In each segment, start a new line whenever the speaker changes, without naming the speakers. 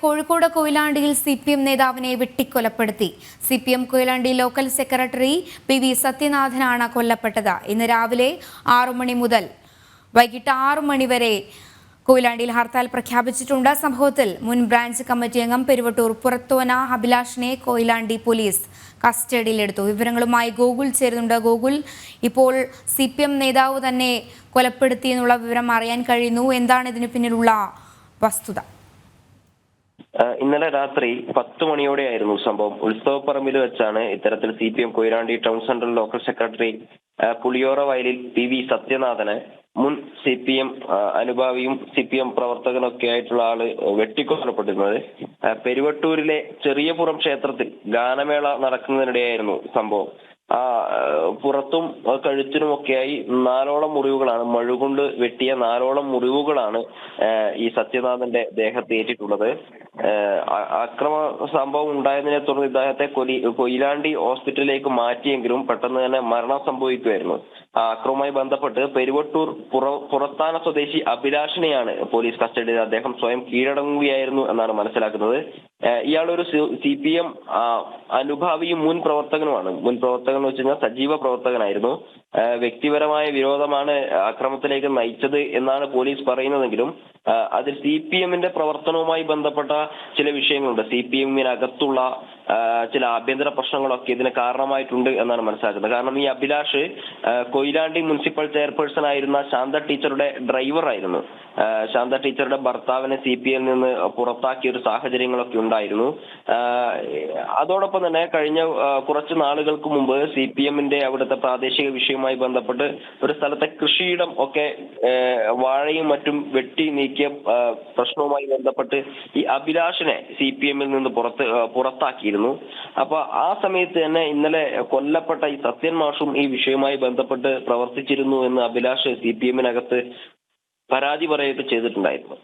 കോഴിക്കോട് കൊയിലാണ്ടിയിൽ C P M നേതാവിനെ വെട്ടിക്കൊലപ്പെടുത്തി C P M Koyilandy local secretary P V സത്യനാഥനാണ് കൊല്ലപ്പെട്ടത് ഇന്ന് രാവിലെ ആറു മണി മുതൽ വൈകിട്ട് ആറു മണി വരെ കൊയിലാണ്ടിയിൽ ഹർത്താൽ പ്രഖ്യാപിച്ചിട്ടുണ്ട് സംഭവത്തിൽ മുൻ ബ്രാഞ്ച് കമ്മിറ്റി അംഗം പെരുവട്ടൂർ പുറത്തോന അഭിലാഷിനെ കൊയിലാണ്ടി പോലീസ് കസ്റ്റഡിയിലെടുത്തു വിവരങ്ങളുമായി ഗോകുൽ ചേരുന്നുണ്ട് ഗോകുൽ ഇപ്പോൾ സി പി എം നേതാവ് തന്നെ കൊലപ്പെടുത്തി എന്നുള്ള വിവരം അറിയാൻ കഴിയുന്നു എന്താണ് ഇതിന് പിന്നിലുള്ള വസ്തുത
ഇന്നലെ രാത്രി പത്ത് ആയിരുന്നു സംഭവം ഉത്സവപ്പറമ്പിൽ വെച്ചാണ് ഇത്തരത്തിൽ C P M Koyilandy town central local secretary Puliyora വയലിൽ പി വി സത്യനാഥന് മുൻ സി പി എം അനുഭാവിയും സി പി എം പ്രവർത്തകനൊക്കെ ആയിട്ടുള്ള ആള് വെട്ടിക്കൊല്ലപ്പെട്ടിരുന്നത് പെരുവട്ടൂരിലെ ചെറിയപുറം ക്ഷേത്രത്തിൽ ഗാനമേള നടക്കുന്നതിനിടെയായിരുന്നു സംഭവം പുറത്തും കഴുത്തിനുമൊക്കെയായി നാലോളം മുറിവുകളാണ് കൊണ്ട് വെട്ടിയ നാലോളം മുറിവുകളാണ് ഈ സത്യനാഥന്റെ ദേഹത്ത് ഏറ്റിട്ടുള്ളത് അക്രമ സംഭവം ഉണ്ടായതിനെ തുടർന്ന് ഇദ്ദേഹത്തെ കൊലി കൊയിലാണ്ടി ഹോസ്പിറ്റലിലേക്ക് മാറ്റിയെങ്കിലും പെട്ടെന്ന് തന്നെ മരണം സംഭവിക്കുമായിരുന്നു അക്രമവുമായി ബന്ധപ്പെട്ട് പെരുവട്ടൂർ പുറ പുറത്താന സ്വദേശി അഭിലാഷിനെയാണ് പോലീസ് കസ്റ്റഡിയിൽ അദ്ദേഹം സ്വയം കീഴടങ്ങുകയായിരുന്നു എന്നാണ് മനസ്സിലാക്കുന്നത് ഇയാളൊരു സി പി എം അനുഭാവിയും മുൻ പ്രവർത്തകനുമാണ് മുൻ പ്രവർത്തകൻ എന്ന് വെച്ച് കഴിഞ്ഞാൽ സജീവ പ്രവർത്തകനായിരുന്നു വ്യക്തിപരമായ വിരോധമാണ് അക്രമത്തിലേക്ക് നയിച്ചത് എന്നാണ് പോലീസ് പറയുന്നതെങ്കിലും അതിൽ സി പി എമ്മിന്റെ പ്രവർത്തനവുമായി ബന്ധപ്പെട്ട ചില വിഷയങ്ങളുണ്ട് സി പി എമ്മിനകത്തുള്ള ചില ആഭ്യന്തര പ്രശ്നങ്ങളൊക്കെ ഇതിന് കാരണമായിട്ടുണ്ട് എന്നാണ് മനസ്സിലാക്കുന്നത് കാരണം ഈ അഭിലാഷ് കൊയിലാണ്ടി മുനിസിപ്പൽ ചെയർപേഴ്സൺ ആയിരുന്ന ശാന്ത ടീച്ചറുടെ ഡ്രൈവർ ആയിരുന്നു ശാന്ത ടീച്ചറുടെ ഭർത്താവിനെ സി പി എമ്മിൽ നിന്ന് പുറത്താക്കിയ ഒരു സാഹചര്യങ്ങളൊക്കെ ഉണ്ടായിരുന്നു അതോടൊപ്പം തന്നെ കഴിഞ്ഞ കുറച്ച് നാളുകൾക്ക് മുമ്പ് സി പി എമ്മിന്റെ അവിടുത്തെ പ്രാദേശിക വിഷയം കൃഷിയുമായി ബന്ധപ്പെട്ട് ഒരു സ്ഥലത്തെ കൃഷിയിടം ഒക്കെ വാഴയും മറ്റും വെട്ടി നീക്കിയ പ്രശ്നവുമായി ബന്ധപ്പെട്ട് ഈ അഭിലാഷിനെ സി പി എമ്മിൽ നിന്ന് പുറത്ത് പുറത്താക്കിയിരുന്നു അപ്പൊ ആ സമയത്ത് തന്നെ ഇന്നലെ കൊല്ലപ്പെട്ട ഈ സത്യൻ മാഷും ഈ വിഷയവുമായി ബന്ധപ്പെട്ട് പ്രവർത്തിച്ചിരുന്നു എന്ന് അഭിലാഷ് സി പി എമ്മിനകത്ത് പരാതി പറയുകയൊക്കെ ചെയ്തിട്ടുണ്ടായിരുന്നു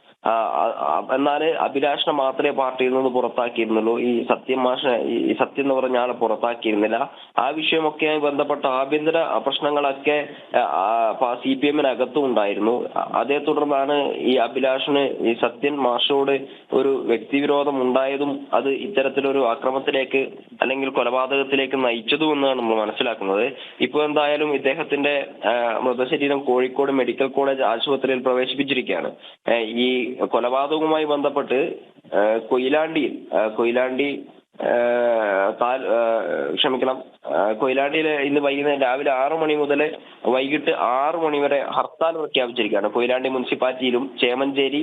എന്നാല് അഭിലാഷിനെ മാത്രമേ പാർട്ടിയിൽ നിന്ന് പുറത്താക്കിയിരുന്നുള്ളൂ ഈ സത്യം മാഷ ഈ സത്യം എന്ന് പറഞ്ഞ ആളെ പുറത്താക്കിയിരുന്നില്ല ആ വിഷയമൊക്കെ ബന്ധപ്പെട്ട ആഭ്യന്തര പ്രശ്നങ്ങളൊക്കെ സി പി എമ്മിനകത്തും ഉണ്ടായിരുന്നു അതേ തുടർന്നാണ് ഈ അഭിലാഷിന് ഈ സത്യൻ മാഷോട് ഒരു വ്യക്തിവിരോധം ഉണ്ടായതും അത് ഇത്തരത്തിലൊരു അക്രമത്തിലേക്ക് അല്ലെങ്കിൽ കൊലപാതകത്തിലേക്ക് നയിച്ചതും എന്നാണ് നമ്മൾ മനസ്സിലാക്കുന്നത് ഇപ്പൊ എന്തായാലും ഇദ്ദേഹത്തിന്റെ മൃതശരീരം കോഴിക്കോട് മെഡിക്കൽ കോളേജ് ആശുപത്രിയിൽ പ്രവേശിപ്പിച്ചിരിക്കുകയാണ് ഈ കൊലപാതകവുമായി ബന്ധപ്പെട്ട് കൊയിലാണ്ടിയിൽ കൊയിലാണ്ടി ക്ഷമിക്കണം കൊയിലാണ്ടിയിൽ ഇന്ന് വൈകുന്നേരം രാവിലെ ആറു മണി മുതൽ വൈകിട്ട് ആറു മണി വരെ ഹർത്താൽ പ്രഖ്യാപിച്ചിരിക്കുകയാണ് കൊയിലാണ്ടി മുനിസിപ്പാലിറ്റിയിലും ചേമഞ്ചേരി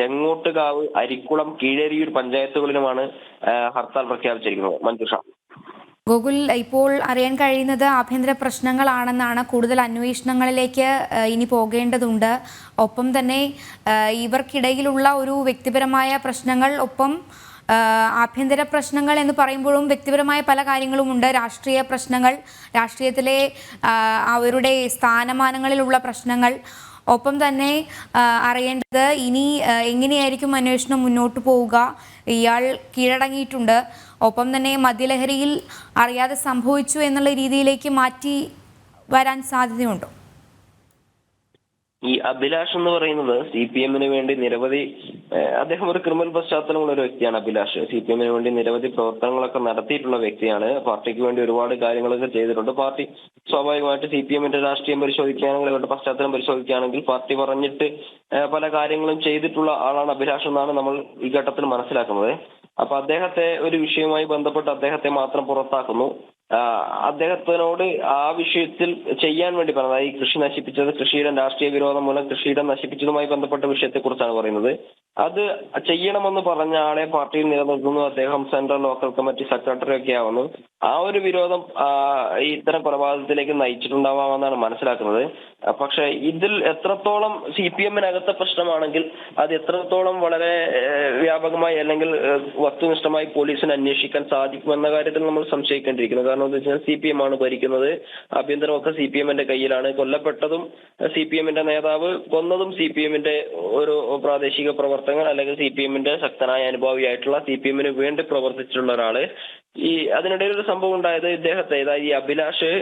ചെങ്ങോട്ടുകാവ് അരിക്കുളം കീഴരിയൂർ പഞ്ചായത്തുകളിലുമാണ് ഹർത്താൽ പ്രഖ്യാപിച്ചിരിക്കുന്നത് മഞ്ജുഷ
ഗോകുൽ ഇപ്പോൾ അറിയാൻ കഴിയുന്നത് ആഭ്യന്തര പ്രശ്നങ്ങളാണെന്നാണ് കൂടുതൽ അന്വേഷണങ്ങളിലേക്ക് ഇനി പോകേണ്ടതുണ്ട് ഒപ്പം തന്നെ ഇവർക്കിടയിലുള്ള ഒരു വ്യക്തിപരമായ പ്രശ്നങ്ങൾ ഒപ്പം ആഭ്യന്തര പ്രശ്നങ്ങൾ എന്ന് പറയുമ്പോഴും വ്യക്തിപരമായ പല കാര്യങ്ങളുമുണ്ട് രാഷ്ട്രീയ പ്രശ്നങ്ങൾ രാഷ്ട്രീയത്തിലെ അവരുടെ സ്ഥാനമാനങ്ങളിലുള്ള പ്രശ്നങ്ങൾ ഒപ്പം തന്നെ അറിയേണ്ടത് ഇനി എങ്ങനെയായിരിക്കും അന്വേഷണം മുന്നോട്ട് പോവുക ഇയാൾ കീഴടങ്ങിയിട്ടുണ്ട് ഒപ്പം തന്നെ മദ്യലഹരിയിൽ അറിയാതെ സംഭവിച്ചു എന്നുള്ള രീതിയിലേക്ക് മാറ്റി വരാൻ സാധ്യതയുണ്ടോ
ഈ അഭിലാഷ് എന്ന് പറയുന്നത് സി പി എമ്മിന് വേണ്ടി നിരവധി അദ്ദേഹം ഒരു ക്രിമിനൽ പശ്ചാത്തലമുള്ള ഒരു വ്യക്തിയാണ് അഭിലാഷ് സി പി എമ്മിന് വേണ്ടി നിരവധി പ്രവർത്തനങ്ങളൊക്കെ നടത്തിയിട്ടുള്ള വ്യക്തിയാണ് പാർട്ടിക്ക് വേണ്ടി ഒരുപാട് കാര്യങ്ങളൊക്കെ ചെയ്തിട്ടുണ്ട് പാർട്ടി സ്വാഭാവികമായിട്ട് സി പി എമ്മിന്റെ രാഷ്ട്രീയം പരിശോധിക്കുകയാണെങ്കിൽ അവരുടെ പശ്ചാത്തലം പരിശോധിക്കുകയാണെങ്കിൽ പാർട്ടി പറഞ്ഞിട്ട് പല കാര്യങ്ങളും ചെയ്തിട്ടുള്ള ആളാണ് അഭിലാഷ് എന്നാണ് നമ്മൾ ഈ ഘട്ടത്തിൽ മനസ്സിലാക്കുന്നത് അപ്പൊ അദ്ദേഹത്തെ ഒരു വിഷയവുമായി ബന്ധപ്പെട്ട് അദ്ദേഹത്തെ മാത്രം പുറത്താക്കുന്നു അദ്ദേഹത്തിനോട് ആ വിഷയത്തിൽ ചെയ്യാൻ വേണ്ടി പറഞ്ഞത് ഈ കൃഷി നശിപ്പിച്ചത് കൃഷിയുടെ രാഷ്ട്രീയ വിരോധം മൂലം കൃഷിയുടെ നശിപ്പിച്ചതുമായി ബന്ധപ്പെട്ട വിഷയത്തെ കുറിച്ചാണ് പറയുന്നത് അത് ചെയ്യണമെന്ന് പറഞ്ഞ ആളെ പാർട്ടിയിൽ നിലനിർത്തുന്നു അദ്ദേഹം സെൻട്രൽ ലോക്കൽ കമ്മിറ്റി സെക്രട്ടറി ഒക്കെ ആവുന്നു ആ ഒരു വിരോധം ഇത്തരം കൊലപാതകത്തിലേക്ക് നയിച്ചിട്ടുണ്ടാവാമെന്നാണ് മനസ്സിലാക്കുന്നത് പക്ഷെ ഇതിൽ എത്രത്തോളം സി പി എമ്മിനകത്തെ പ്രശ്നമാണെങ്കിൽ അത് എത്രത്തോളം വളരെ വ്യാപകമായി അല്ലെങ്കിൽ വസ്തുനിഷ്ഠമായി പോലീസിന് അന്വേഷിക്കാൻ സാധിക്കുമെന്ന കാര്യത്തിൽ നമ്മൾ സംശയിക്കേണ്ടിയിരിക്കുന്നത് കാരണം എന്താ വെച്ചാൽ സി പി എം ആണ് ഭരിക്കുന്നത് ആഭ്യന്തരമൊക്കെ സി പി എമ്മിന്റെ കയ്യിലാണ് കൊല്ലപ്പെട്ടതും സി പി എമ്മിന്റെ നേതാവ് കൊന്നതും സി പി എമ്മിന്റെ ഒരു പ്രാദേശിക പ്രവർത്തകൻ അല്ലെങ്കിൽ സി പി എമ്മിന്റെ ശക്തനായ അനുഭാവിയായിട്ടുള്ള സി പി എമ്മിന് വേണ്ടി പ്രവർത്തിച്ചിട്ടുള്ള ഒരാള് ഈ അതിനിടയിൽ ഒരു സംഭവം ഉണ്ടായത് ഇദ്ദേഹത്തെ ഈ അഭിലാഷ്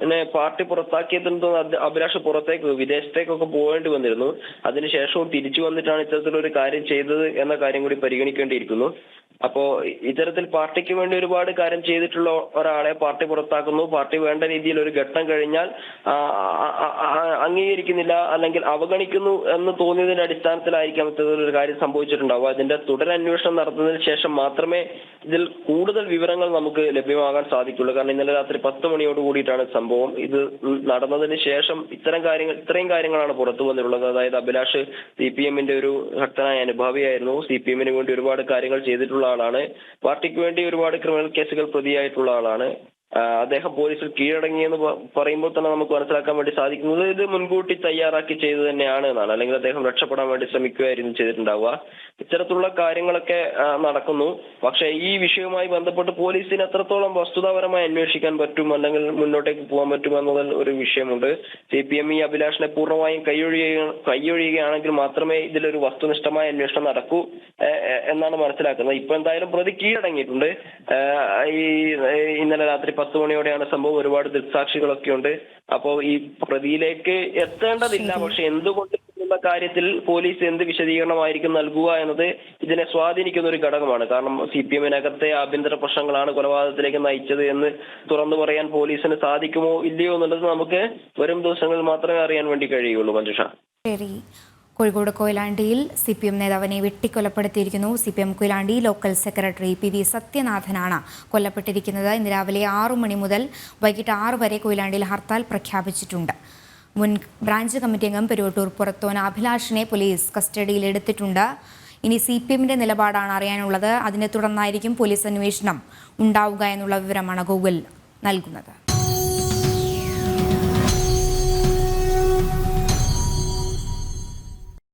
പിന്നെ പാർട്ടി പുറത്താക്കിയതിന് തോന്നുന്നു അഭിലാഷ് പുറത്തേക്ക് വിദേശത്തേക്കൊക്കെ പോകേണ്ടി വന്നിരുന്നു അതിനുശേഷവും തിരിച്ചു വന്നിട്ടാണ് ഇത്തരത്തിലൊരു കാര്യം ചെയ്തത് എന്ന കാര്യം കൂടി പരിഗണിക്കേണ്ടിയിരിക്കുന്നു അപ്പോ ഇത്തരത്തിൽ പാർട്ടിക്ക് വേണ്ടി ഒരുപാട് കാര്യം ചെയ്തിട്ടുള്ള ഒരാളെ പാർട്ടി പുറത്താക്കുന്നു പാർട്ടി വേണ്ട രീതിയിൽ ഒരു ഘട്ടം കഴിഞ്ഞാൽ അംഗീകരിക്കുന്നില്ല അല്ലെങ്കിൽ അവഗണിക്കുന്നു എന്ന് തോന്നിയതിന്റെ അടിസ്ഥാനത്തിലായിരിക്കാം ഇത്തരത്തിൽ ഒരു കാര്യം സംഭവിച്ചിട്ടുണ്ടാവുക അതിന്റെ തുടരന്വേഷണം നടത്തുന്നതിന് ശേഷം മാത്രമേ ഇതിൽ കൂടുതൽ വിവരങ്ങൾ നമുക്ക് ലഭ്യമാകാൻ സാധിക്കുള്ളൂ കാരണം ഇന്നലെ രാത്രി പത്ത് മണിയോട് കൂടിയിട്ടാണ് സംഭവം ഇത് നടന്നതിന് ശേഷം ഇത്തരം കാര്യങ്ങൾ ഇത്രയും കാര്യങ്ങളാണ് പുറത്തു വന്നിട്ടുള്ളത് അതായത് അഭിലാഷ് സി പി എമ്മിന്റെ ഒരു ശക്തനായ അനുഭാവിയായിരുന്നു സി പി എമ്മിന് വേണ്ടി ഒരുപാട് കാര്യങ്ങൾ ചെയ്തിട്ടുള്ള ആളാണ് പാർട്ടിക്ക് വേണ്ടി ഒരുപാട് ക്രിമിനൽ കേസുകൾ പ്രതിയായിട്ടുള്ള ആളാണ് അദ്ദേഹം പോലീസിൽ കീഴടങ്ങിയെന്ന് പറയുമ്പോൾ തന്നെ നമുക്ക് മനസ്സിലാക്കാൻ വേണ്ടി സാധിക്കുന്നത് ഇത് മുൻകൂട്ടി തയ്യാറാക്കി ചെയ്തു തന്നെയാണ് എന്നാണ് അല്ലെങ്കിൽ അദ്ദേഹം രക്ഷപ്പെടാൻ വേണ്ടി ശ്രമിക്കുകയായിരുന്നു ചെയ്തിട്ടുണ്ടാവുക ഇത്തരത്തിലുള്ള കാര്യങ്ങളൊക്കെ നടക്കുന്നു പക്ഷേ ഈ വിഷയവുമായി ബന്ധപ്പെട്ട് പോലീസിന് എത്രത്തോളം വസ്തുതാപരമായി അന്വേഷിക്കാൻ പറ്റും അല്ലെങ്കിൽ മുന്നോട്ടേക്ക് പോകാൻ പറ്റും എന്നതിൽ ഒരു വിഷയമുണ്ട് സി പി എം ഈ അഭിലാഷിനെ പൂർണ്ണമായും കൈയൊഴിയ കൈയൊഴിയുകയാണെങ്കിൽ മാത്രമേ ഇതിലൊരു വസ്തുനിഷ്ഠമായ അന്വേഷണം നടക്കൂ എന്നാണ് മനസ്സിലാക്കുന്നത് ഇപ്പൊ എന്തായാലും പ്രതി കീഴടങ്ങിയിട്ടുണ്ട് ഈ ഇന്നലെ രാത്രി പത്ത് മണിയോടെയാണ് സംഭവം ഒരുപാട് ദൃക്സാക്ഷികളൊക്കെ ഉണ്ട് അപ്പോൾ ഈ പ്രതിയിലേക്ക് എത്തേണ്ടതില്ല പക്ഷെ എന്തുകൊണ്ട് കാര്യത്തിൽ പോലീസ് എന്ത് വിശദീകരണമായിരിക്കും നൽകുക എന്നത് ഇതിനെ സ്വാധീനിക്കുന്ന ഒരു ഘടകമാണ് കാരണം സി പി എമ്മിനകത്തെ ആഭ്യന്തര പ്രശ്നങ്ങളാണ് കൊലപാതകത്തിലേക്ക് നയിച്ചത് എന്ന് തുറന്നു പറയാൻ പോലീസിന് സാധിക്കുമോ ഇല്ലയോ എന്നുള്ളത് നമുക്ക് വരും ദിവസങ്ങളിൽ മാത്രമേ അറിയാൻ വേണ്ടി കഴിയുള്ളൂ മഞ്ജുഷ ശരി
കോഴിക്കോട് കൊയിലാണ്ടിയിൽ സി പി എം നേതാവിനെ വെട്ടിക്കൊലപ്പെടുത്തിയിരിക്കുന്നു C P M Koyilandy local secretary P V സത്യനാഥനാണ് കൊല്ലപ്പെട്ടിരിക്കുന്നത് ഇന്ന് രാവിലെ ആറു മണി മുതൽ വൈകിട്ട് ആറ് വരെ കൊയിലാണ്ടിയിൽ ഹർത്താൽ പ്രഖ്യാപിച്ചിട്ടുണ്ട് മുൻ ബ്രാഞ്ച് കമ്മിറ്റി അംഗം പെരുവട്ടൂർ പുറത്തോൻ അഭിലാഷിനെ പോലീസ് കസ്റ്റഡിയിൽ എടുത്തിട്ടുണ്ട് ഇനി സി പി എമ്മിൻ്റെ നിലപാടാണ് അറിയാനുള്ളത് അതിനെ തുടർന്നായിരിക്കും പോലീസ് അന്വേഷണം ഉണ്ടാവുക എന്നുള്ള വിവരമാണ് ഗൂഗിൾ നൽകുന്നത്